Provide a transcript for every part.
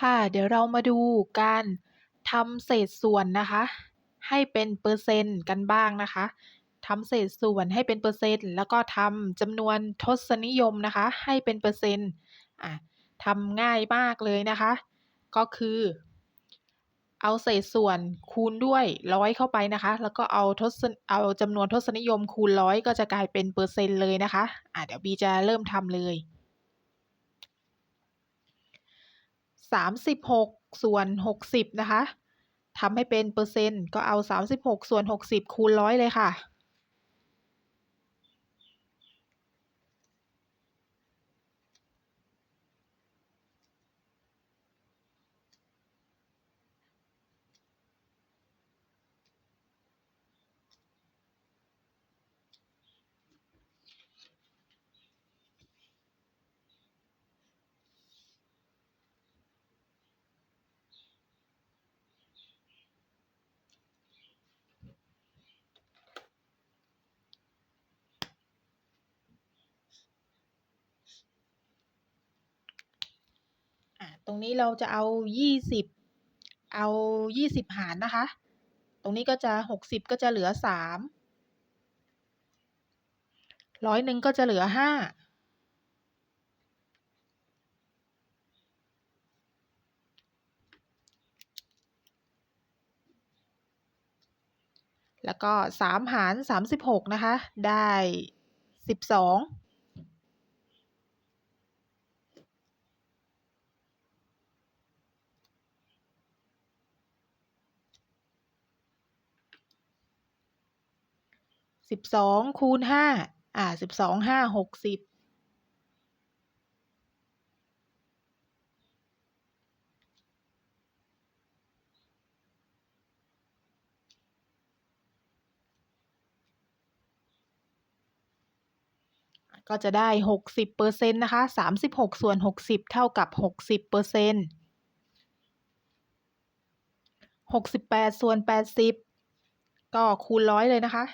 ค่ะ เดี๋ยวเรามาดูการทำเศษส่วนนะคะ ให้เป็นเปอร์เซ็นต์กันบ้างนะคะทำเศษส่วนให้เป็นเปอร์เซ็นต์ แล้วก็ทำจำนวนทศนิยมนะคะ ให้เป็นเปอร์เซ็นต์อะทำง่ายมากเลยนะคะ ก็คือ เอาเศษส่วนคูณด้วยร้อยเข้าไปนะคะ แล้วก็เอาทศเอาจำนวนทศนิยมคูณร้อยก็จะกลายเป็นเปอร์เซ็นต์เลยนะคะอะเดี๋ยวบีจะเริ่มทำเลย สามสิบหกส่วนหกสิบนะคะทำให้เป็นเปอร์เซ็นต์ก็เอาสามสิบหกส่วนหกสิบคูณร้อยเลยค่ะ ตรงนี้เราจะเอายี่สิบเอายี่สิบหารนะคะ ตรงนี้ก็จะหกสิบก็จะเหลือสามร้อยหนึ่งก็จะเหลือห้าแล้วก็สามหารสามสิบหกนะคะ ได้สิบสอง สิบสองคูณห้าอ่าสิบสองห้าหกสิบก็จะได้หกสิบเปอร์เซ็นต์นะคะสามสิบหกส่วนหกสิบเท่ากับหกสิบเปอร์เซ็นต์หกสิบแปดส่วนแปดสิบก็คูณร้อยเลยนะคะ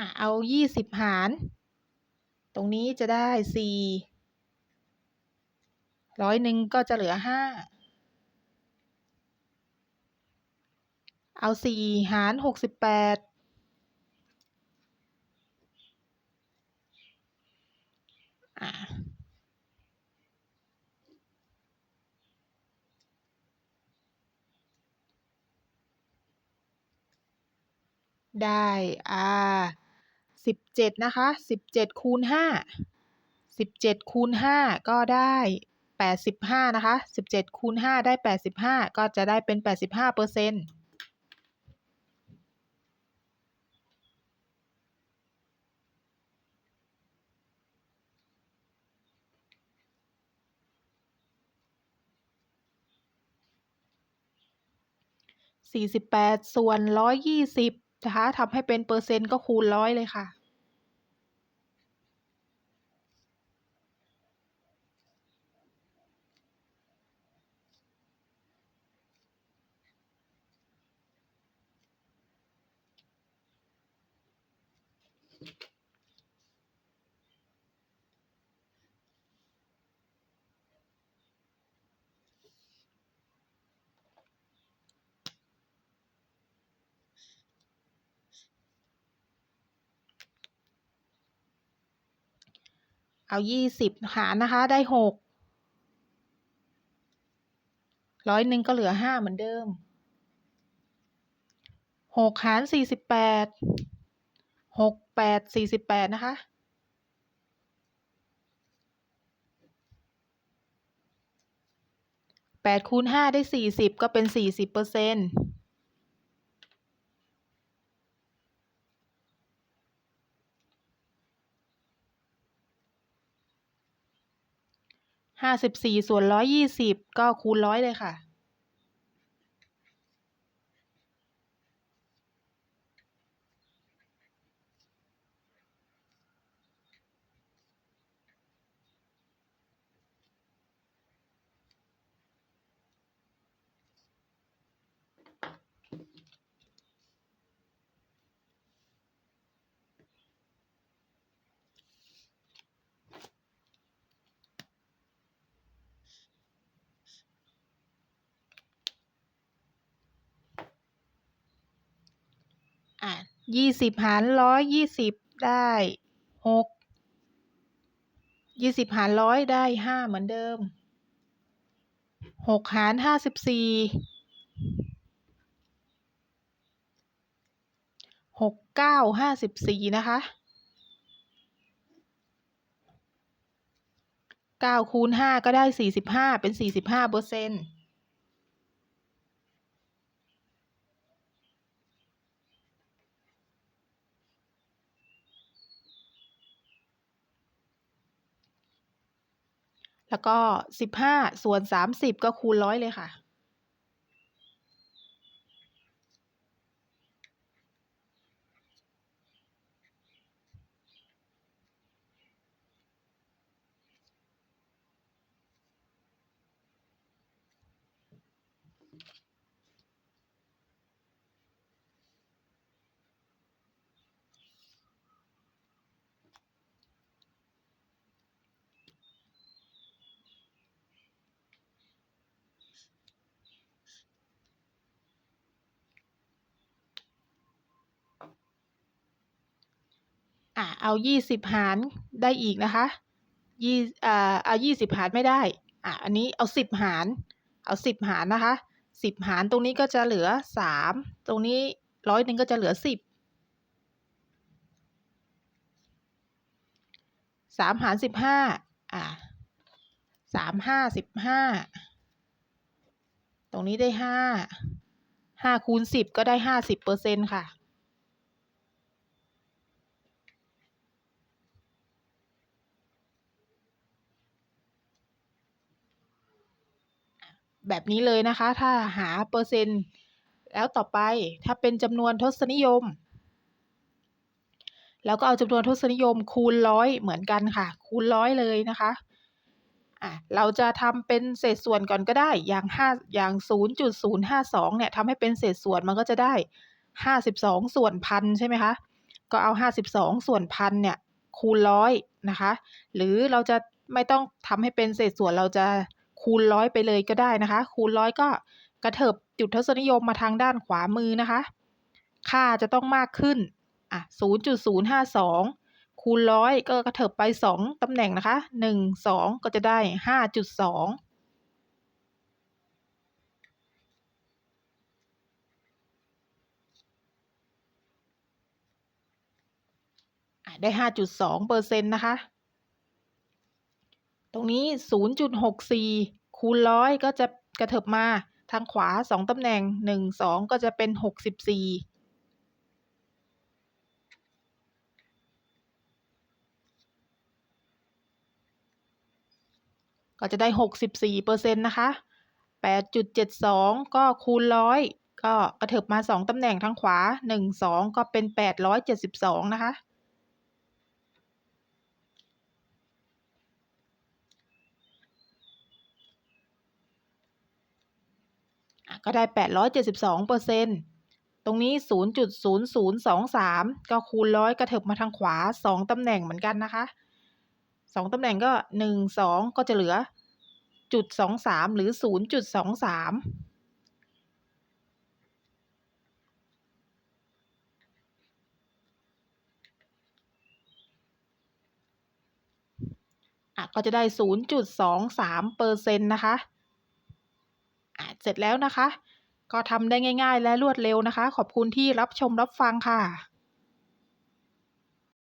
อะเอายี่สิบหาร ตรงนี้จะได้สี่ร้อยหนึ่งก็จะเหลือห้าเอาสี่หารหกสิบแปดได้ อ่า สิบเจ็ดนะคะสิบเจ็ดคูณห้าสิบเจ็ดคูณห้าก็ได้แปดสิบห้านะคะสิบเจ็ดคูณห้าได้แปดสิบห้าก็จะได้เป็นแปดสิบห้าเปอร์เซ็นต์สี่สิบแปดส่วนร้อยยี่สิบ นะคะทำให้เป็นเปอร์เซ็นต์ก็คูณร้อยเลยค่ะ เอายี่สิบหารนะคะ ได้หกร้อยหนึ่งก็เหลือห้าเหมือนเดิมหกหารสี่สิบแปดหกแปดสี่สิบแปดนะคะแปดคูณห้าได้สี่สิบก็เป็นสี่สิบเปอร์เซ็นต์ ห้าสิบสี่ส่วนร้อยยี่สิบก็คูณร้อยเลยค่ะ อะ ยี่สิบหารร้อยยี่สิบได้หกยี่สิบหารร้อยได้ห้าเหมือนเดิมหกหารห้าสิบสี่หกเก้าห้าสิบสี่นะคะเก้าคูณห้าก็ได้สี่สิบห้าเป็นสี่สิบห้าเปอร์เซ็นต์ แล้วก็สิบห้าส่วนสามสิบก็คูณร้อยเลยค่ะ อะเอายี่สิบหารได้อีกนะคะยี่อ่าเอายี่สิบหารไม่ได้อะอันนี้เอาสิบหาร เอาสิบหารนะคะสิบหารตรงนี้ก็จะเหลือสามตรงนี้ร้อยหนึ่งก็จะเหลือสิบสามหารสิบห้าอะสามห้าสิบห้าตรงนี้ได้ห้าห้าคูณสิบก็ได้ห้าสิบเปอร์เซ็นต์ค่ะ แบบนี้เลยนะคะ ถ้าหาเปอร์เซ็นต์แล้วต่อไปถ้าเป็นจำนวนทศนิยม แล้วก็เอาจำนวนทศนิยมคูณร้อยเหมือนกันค่ะ คูณร้อยเลยนะคะอะเราจะทำเป็นเศษส่วนก่อนก็ได้อย่างห้าอย่างศูนย์จุดศูนย์ห้าสองเนี่ยทำให้เป็นเศษส่วนมันก็จะได้ห้าสิบสองส่วนพันใช่ไหมคะก็เอาห้าสิบสองส่วนพันเนี่ยคูณร้อยนะคะ หรือเราจะไม่ต้องทำให้เป็นเศษส่วนเราจะ คูณร้อยไปเลยก็ได้นะคะ คูณร้อยก็กระเถิบจุดทศนิยมมาทางด้านขวามือนะคะ ค่าจะต้องมากขึ้นอะศูนย์จุดศูนย์ห้าสองคูณร้อยก็กระเถิบไปสองตำแหน่งนะคะหนึ่งสองก็จะได้ห้าจุดสองได้ห้าจุดสองเปอร์เซ็นต์นะคะ ตรงนี้ศูนย์จุดหกสี่คูณร้อยก็จะกระเถิบมาทางขวาสองตำแหน่งหนึ่งสองก็จะเป็นหกสิบสี่ก็จะได้หกสิบสี่เปอร์เซ็นต์นะคะแปดจุดเจ็ดสองก็คูณร้อยก็กระเถิบมาสองตำแหน่งทางขวาหนึ่งสองก็เป็นแปดร้อยเจ็ดสิบสองนะคะ ก็ได้แปดร้อยเจ็ดสิบสองเปอร์เซ็นต์ตรงนี้ศูนย์จุดศูนย์ศูนย์สองสามก็คูณร้อยกระเถิบมาทางขวาสองตำแหน่งเหมือนกันนะคะสองตำแหน่งก็หนึ่งสองก็จะเหลือจุดสองสามหรือศูนย์จุดสองสามอะก็จะได้ศูนย์จุดสองสามเปอร์เซ็นต์นะคะอะ เสร็จแล้วนะคะ ก็ทำได้ง่าย ๆ และรวดเร็วนะคะ ขอบคุณที่รับชมรับฟังค่ะ